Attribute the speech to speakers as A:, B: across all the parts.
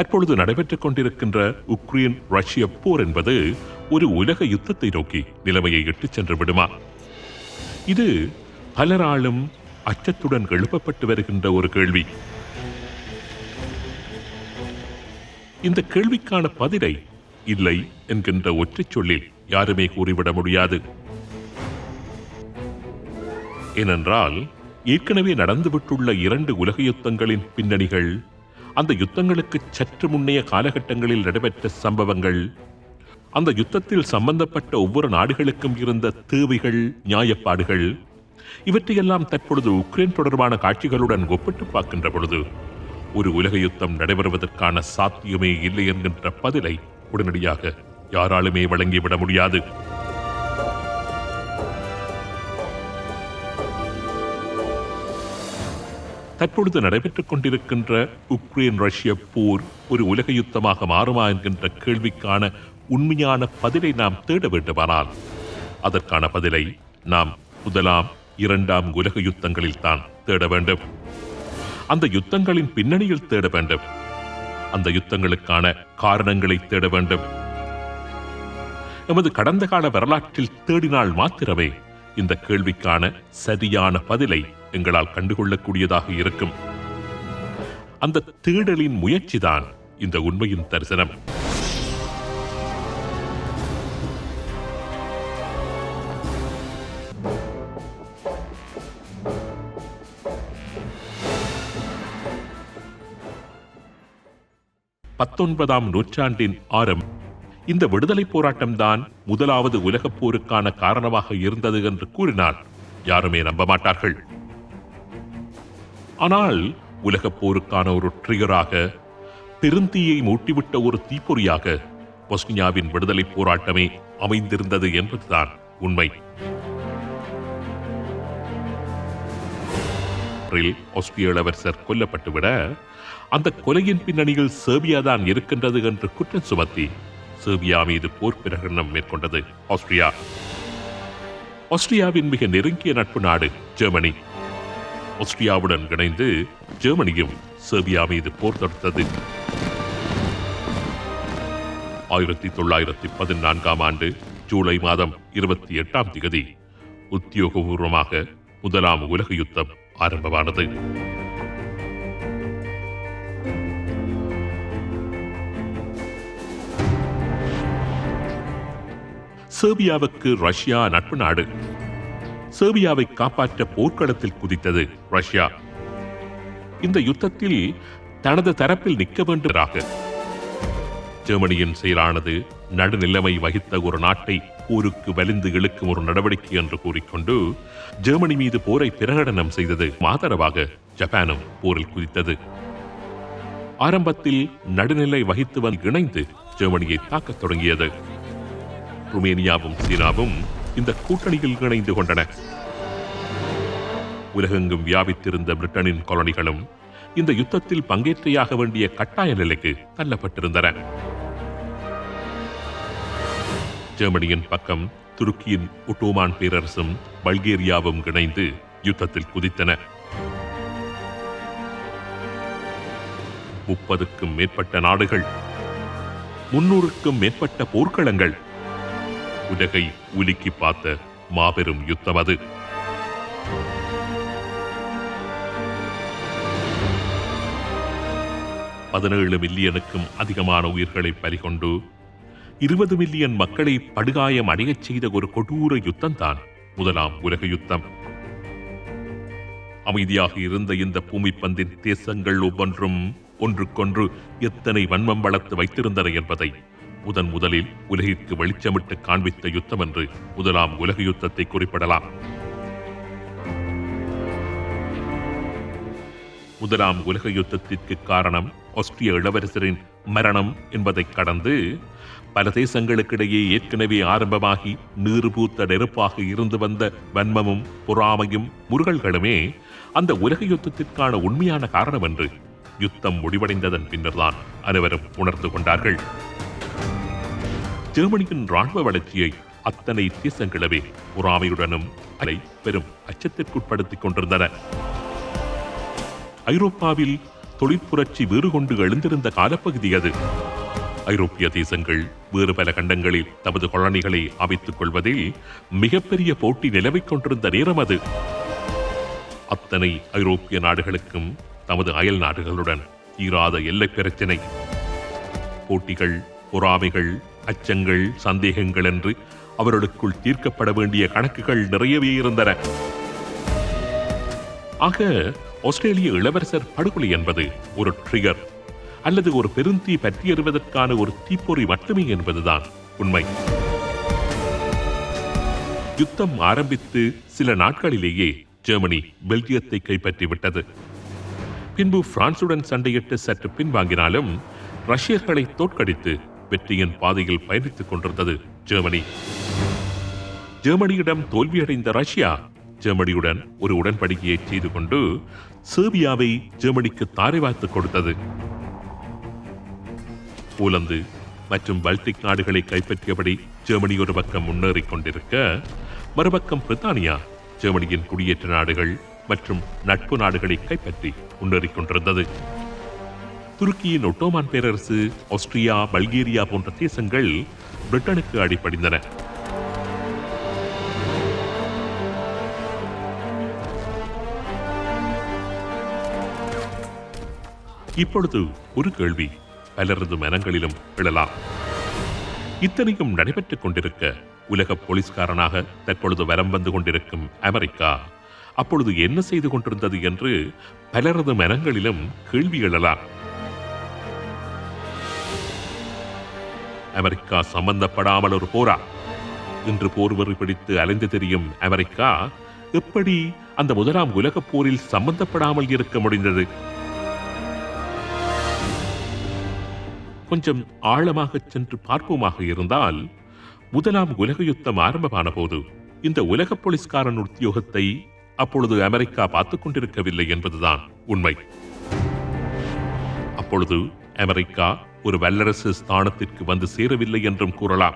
A: தற்பொழுது நடைபெற்றுக் கொண்டிருக்கின்ற உக்ரைன் ரஷ்ய போர் என்பது ஒரு உலக யுத்தத்தை நோக்கி நிலைமையை இட்டுச் சென்று விடுமா? இது பலராலும் அச்சத்துடன் எழுப்பப்பட்டு வருகின்ற ஒரு கேள்வி. இந்த கேள்விக்கான பதிலை இல்லை என்கின்ற ஒற்றைச் சொல்லில் யாருமே கூறிவிட முடியாது. ஏனென்றால் ஏற்கனவே நடந்துவிட்டுள்ள இரண்டு உலக யுத்தங்களின் பின்னணிகள் அந்த யுத்தங்களுக்கு சற்று முன்னைய காலகட்டங்களில் நடைபெற்ற சம்பவங்கள் அந்த யுத்தத்தில் சம்பந்தப்பட்ட ஒவ்வொரு நாடுகளுக்கும் இருந்த தேவைகள் நியாயப்பாடுகள் இவற்றையெல்லாம் தற்பொழுது உக்ரைன் தொடர்பான காட்சிகளுடன் ஒப்பிட்டு பார்க்கின்ற பொழுது ஒரு உலக யுத்தம் நடைபெறுவதற்கான சாத்தியமே இல்லை என்கின்ற பதிலை உடனடியாக யாராலுமே வழங்கிவிட முடியாது. தற்பொழுது நடைபெற்றுக் கொண்டிருக்கின்ற உக்ரைன் ரஷ்ய போர் ஒரு உலக யுத்தமாக மாறுமா என்கின்ற கேள்விக்கான உண்மையான பதிலை நாம் தேட வேண்டுமானால் அதற்கான பதிலை நாம் முதலாம் இரண்டாம் உலக யுத்தங்களில் தான் தேட வேண்டும். அந்த யுத்தங்களின் பின்னணியில் தேட வேண்டும். அந்த யுத்தங்களுக்கான காரணங்களை தேட வேண்டும். எமது கடந்த கால வரலாற்றில் தேடினால் மாத்திரமே இந்த கேள்விக்கான சரியான பதிலை எங்களால் கண்டுகொள்ளக்கூடியதாக இருக்கும். அந்த தேடலின் முயற்சிதான் இந்த உண்மையின் தரிசனம். பத்தொன்பதாம் நூற்றாண்டின் ஆரம். இந்த விடுதலை போராட்டம்தான் முதலாவது உலகப் போருக்கான காரணமாக இருந்தது என்று கூறினால் யாருமே நம்ப மாட்டார்கள். ஆனால் உலகப் போருக்கான ஒரு ட்ரிகராக பெருந்தீயை மூட்டிவிட்ட ஒரு தீப்பொறியாக பொஸ்னியாவின் விடுதலை போராட்டமே அமைந்திருந்தது என்பதுதான் உண்மை. ஏப்ரல் ஆஸ்திரிய இளவரசர் கொல்லப்பட்டுவிட அந்த கொலையின் பின்னணியில் சேர்பியா தான் இருக்கின்றது என்று குற்றம் சுமத்தி சேர்பியா மீது போர் பிரகடனம் மேற்கொண்டது ஆஸ்திரியா. ஆஸ்திரியாவின் மிக நெருங்கிய நட்பு நாடு ஜெர்மனி. ஆஸ்திரியாவுடன் இணைந்து ஜெர்மனியும் சேர்பியா மீது போர் தொடுத்தது. ஆயிரத்தி தொள்ளாயிரத்தி பதினான்காம் ஆண்டு ஜூலை மாதம் இருபத்தி எட்டாம் திகதி உத்தியோகபூர்வமாக முதலாம் உலக யுத்தம் ஆரம்பமானது. சேர்பியாவுக்கு ரஷ்யா நட்பு நாடு. சேர்பியாவை காப்பாற்ற போர்க்களத்தில் குதித்தது ரஷ்யா. இந்த யுத்தத்தில் தனது தரப்பில் நிற்க வேண்டுமாக ஜெர்மனியின் செயலானது நடுநிலைமை வகித்த ஒரு நாட்டை போருக்கு வலிந்து இழுக்கும் ஒரு நடவடிக்கை என்று கூறிக்கொண்டு ஜெர்மனி மீது போரை பிரகடனம் செய்தது ஆதரவாக ஜப்பானும் போரில் குதித்தது. ஆரம்பத்தில் நடுநிலை வகித்து வந்து இணைந்து ஜெர்மனியை தாக்கத் தொடங்கியது. ருமேனியாவும் சீனாவும் இந்த கூட்டணியில் இணைந்து கொண்டன. உலகெங்கும் வியாபித்திருந்த பிரிட்டனின் காலனிகளும் இந்த யுத்தத்தில் பங்கேற்றையாக வேண்டிய கட்டாய நிலைக்கு தள்ளப்பட்டிருந்தன. ஜெர்மனியின் பக்கம் துருக்கியின் ஒட்டோமான் பேரரசும் பல்கேரியாவும் இணைந்து யுத்தத்தில் குதித்தன. முப்பதுக்கும் மேற்பட்ட நாடுகள் முன்னூறுக்கும் மேற்பட்ட போர்க்களங்கள் உலகை உலுக்கி பார்த்த மாபெரும் யுத்தம் அது. பதினேழு மில்லியனுக்கும் அதிகமான உயிர்களை பறிகொண்டு இருபது மில்லியன் மக்களை படுகாயம் அடையச் செய்த ஒரு கொடூர யுத்தம்தான் முதலாம் உலக யுத்தம். அமைதியாக இருந்த இந்த பூமிப்பந்தின் தேசங்கள் ஒவ்வொன்றும் ஒன்றுக்கொன்று எத்தனை வன்மம் வளர்த்து வைத்திருந்தன என்பதை முதன் முதலில் உலகிற்கு வெளிச்சமிட்டு காண்பித்த யுத்தம் என்று முதலாம் உலக யுத்தத்தை குறிப்பிடலாம். முதலாம் உலக யுத்தத்திற்கு காரணம் ஆஸ்திரிய இளவரசரின் மரணம் என்பதை கடந்து பல தேசங்களுக்கிடையே ஏற்கனவே ஆரம்பமாகி நீர்பூத்த நெருப்பாக இருந்து வந்த வன்மமும் பொறாமையும் முருகல்களுமே அந்த உலக யுத்தத்திற்கான உண்மையான காரணம் என்று யுத்தம் முடிவடைந்ததன் பின்னர்தான் அனைவரும் உணர்ந்து கொண்டார்கள். ஜெர்மனியின் ராணுவ வளர்ச்சியை அத்தனை தேசங்களவே பொறாமையுடனும் அதை பெரும் அச்சத்திற்குட்படுத்திக் கொண்டிருந்தன. ஐரோப்பாவில் தொழிற்புரட்சி வேறு கொண்டு எழுந்திருந்த காலப்பகுதி அது. ஐரோப்பிய தேசங்கள் வேறு பல கண்டங்களில் தமது கொலனிகளை அமைத்துக் கொள்வதில் மிகப்பெரிய போட்டி நிலவிக் கொண்டிருந்த நேரம் அது. அத்தனை ஐரோப்பிய நாடுகளுக்கும் தமது அயல் நாடுகளுடன் தீராத எல்லைப் பிரச்சினை. போட்டிகள் பொறாமைகள் அச்சங்கள் சந்தேகங்கள் என்று அவர்களுக்குள் தீர்க்கப்பட வேண்டிய கணக்குகள் நிறையவே இருந்தன. ஆக ஆஸ்திரேலிய இளவரசர் படுகொலை என்பது ஒரு ட்ரிகர் அல்லது ஒரு பெருந்தீ பற்றியறிவதற்கான ஒரு தீப்பொறி மட்டுமே என்பதுதான் உண்மை. யுத்தம் ஆரம்பித்து சில நாட்களிலேயே ஜெர்மனி பெல்ஜியத்தை கைப்பற்றிவிட்டது பின்பு பிரான்சுடன் சண்டையிட்டு சற்று பின்வாங்கினாலும் ரஷ்யர்களை தோற்கடித்து வெற்றியின் பாதையில் பயணித்துக் கொண்டிருந்தது ஜெர்மனி. ஜெர்மனியிடம் தோல்வியடைந்த ரஷ்யா ஜெர்மனியுடன் ஒரு உடன்படிக்கையை செய்து கொண்டு சேர்பியாவை ஜெர்மனிக்கு தாரை கொடுத்தது. போலந்து மற்றும் பல்டிக் நாடுகளை கைப்பற்றியபடி ஜெர்மனி ஒரு பக்கம் முன்னேறிக் கொண்டிருக்க மறுபக்கம் பிரித்தானியா ஜெர்மனியின் குடியேற்ற நாடுகள் மற்றும் நட்பு நாடுகளை கைப்பற்றி முன்னேறிக் கொண்டிருந்தது. துருக்கியின் ஒட்டோமான் பேரரசு ஆஸ்திரியா பல்கேரியா போன்ற தேசங்கள் பிரிட்டனுக்கு அடிபணிந்தன. இப்பொழுது ஒரு கேள்வி. பலரது மனங்களிலும் எழலாம் இத்தனையும் நடைபெற்றுக் கொண்டிருக்க உலக போலீஸ்காரனாக தற்பொழுது வரம் வந்து கொண்டிருக்கும் அமெரிக்கா அப்பொழுது என்ன செய்து கொண்டிருந்தது என்று பலரது மனங்களிலும் கேள்வி எழலாம். அமெரிக்கா சம்பந்தப்படாமல் ஒரு போரா. இன்று போர்வரி பிடித்து அலைந்து தெரியும் அமெரிக்கா எப்படி அந்த முதலாம் உலகப் போரில் சம்பந்தப்படாமல் இருக்க முடிந்தது? கொஞ்சம் ஆழமாக சென்று பார்ப்போமாக இருந்தால் முதலாம் உலக யுத்தம் ஆரம்பமான போது இந்த உலக போலீஸ்காரன் உத்தியோகத்தை அப்பொழுது அமெரிக்கா பார்த்துக் கொண்டிருக்கவில்லை என்பதுதான் உண்மை. அப்பொழுது அமெரிக்கா ஒரு வல்லரசு ஸ்தானத்திற்கு வந்து சேரவில்லை என்றும் கூறலாம்.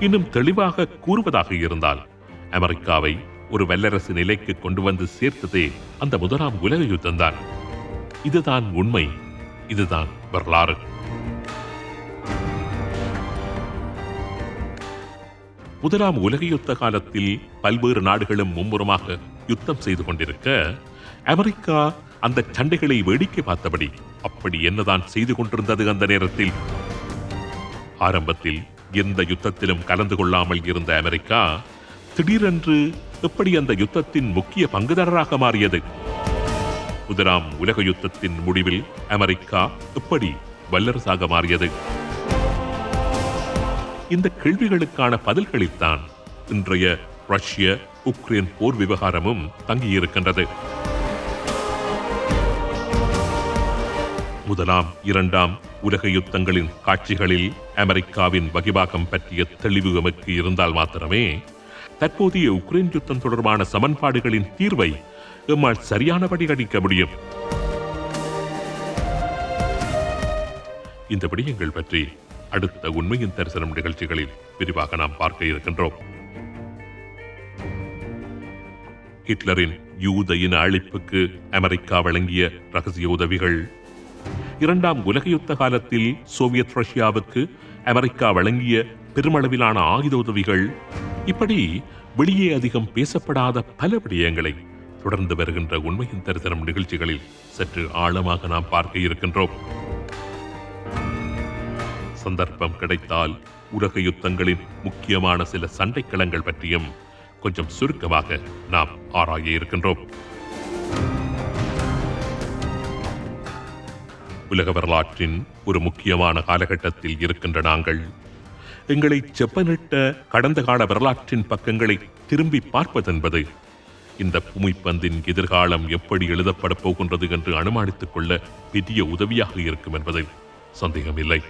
A: இன்னும் தெளிவாக கூறுவதாக இருந்தால் அமெரிக்காவை ஒரு வல்லரசு நிலைக்கு கொண்டு வந்து சேர்த்ததே அந்த முதலாம் உலக யுத்தம்தான். இதுதான் உண்மை இதுதான் வரலாறு. முதலாம் உலக யுத்த காலத்தில் பல்வேறு நாடுகளும் மும்முரமாக யுத்தம் செய்து கொண்டிருக்க அமெரிக்கா அந்த சண்டைகளை வேடிக்கை பார்த்தபடி அப்படி என்னதான் செய்து கொண்டிருந்தது அந்த நேரத்தில்? ஆரம்பத்தில் எந்த யுத்தத்திலும் கலந்து கொள்ளாமல் இருந்த அமெரிக்கா திடீரென்று எப்படி அந்த யுத்தத்தின் முக்கிய பங்குதாரராக மாறியது? முதலாம் உலக யுத்தத்தின் முடிவில் அமெரிக்கா எப்படி வல்லரசாக மாறியது? இந்த கேள்விகளுக்கான பதில்களில்தான் இன்றைய ரஷ்ய உக்ரைன் போர் விவகாரமும் தங்கியிருக்கின்றது. முதலாம் இரண்டாம் உலக யுத்தங்களின் காட்சிகளில் அமெரிக்காவின் வகிபாகம் பற்றிய தெளிவு எமக்கு இருந்தால் மாத்திரமே தற்போதைய உக்ரைன் யுத்தம் தொடர்பான சமன்பாடுகளின் தீர்வை எம்மால் சரியானபடி அடிக்க முடியும். இந்த விடயங்கள் பற்றி அடுத்த உண்மையின் தரிசனம் நிகழ்ச்சிகளில் விரிவாக நாம் பார்க்க இருக்கின்றோம். ஹிட்லரின் யூத இன அழிப்புக்கு அமெரிக்கா வழங்கிய ரகசிய உதவிகள் இரண்டாம் உலக யுத்த காலத்தில் சோவியத் ரஷ்யாவுக்கு அமெரிக்கா வழங்கிய பெருமளவிலான ஆயுத உதவிகள் இப்படி வெளியே அதிகம் பேசப்படாத பல விடயங்களை தொடர்ந்து வருகின்ற உண்மையின் தரிசனம் நிகழ்ச்சிகளில் சற்று ஆழமாக நாம் பார்க்க இருக்கின்றோம். சந்தர்ப்பம் கிடைத்தால் உலக யுத்தங்களின் முக்கியமான சில சண்டைக்களங்கள் பற்றியும் கொஞ்சம் சுருக்கமாக நாம் ஆராய இருக்கின்றோம். உலக வரலாற்றின் ஒரு முக்கியமான காலகட்டத்தில் இருக்கின்ற நாங்கள். எங்களை செப்பனிட்ட கடந்த கால வரலாற்றின் பக்கங்களை திரும்பி பார்ப்பதென்பது இந்த பூமிப்பந்தின் எதிர்காலம் எப்படி எழுதப்படப் போகின்றது என்று அனுமானித்துக் கொள்ள பெரிய உதவியாக இருக்கும் என்பதில் சந்தேகமில்லை.